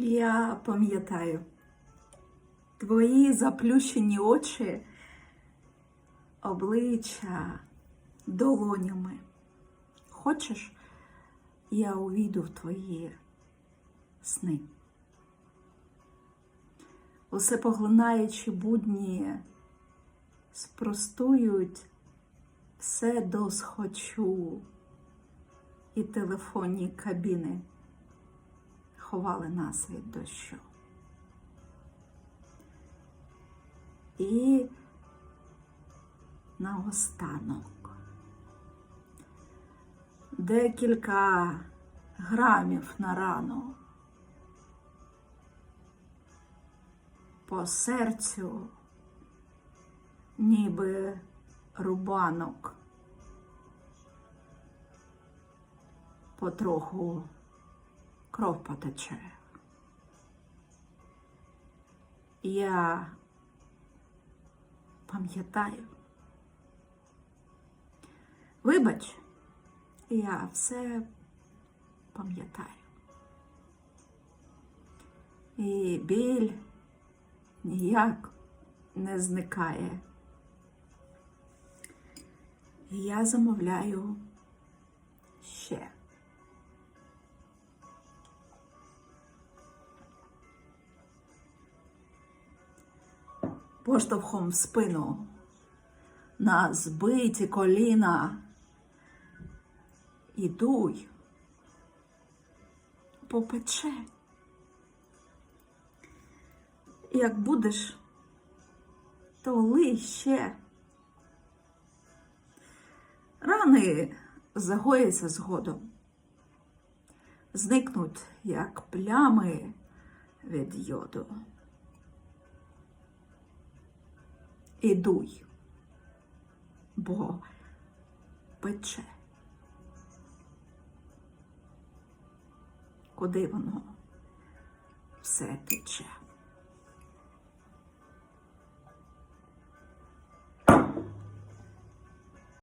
Я пам'ятаю твої заплющені очі, обличчя долонями. Хочеш, я увійду в твої сни? Усе поглинаючи будні, спростують все до схочу, і телефонні кабіни ховали нас від дощу. І наостанок декілька грамів на рану по серцю, ніби рубанок, потроху кров потече. Я пам'ятаю. Вибач, я все пам'ятаю. І біль ніяк не зникає. Я замовляю ще. Поштовхом в спину на збиті коліна. І дуй попече. Як будеш, то лий ще. Рани загояться згодом, зникнуть, як плями від йоду. І дуй, бо пече. Куди воно все тече?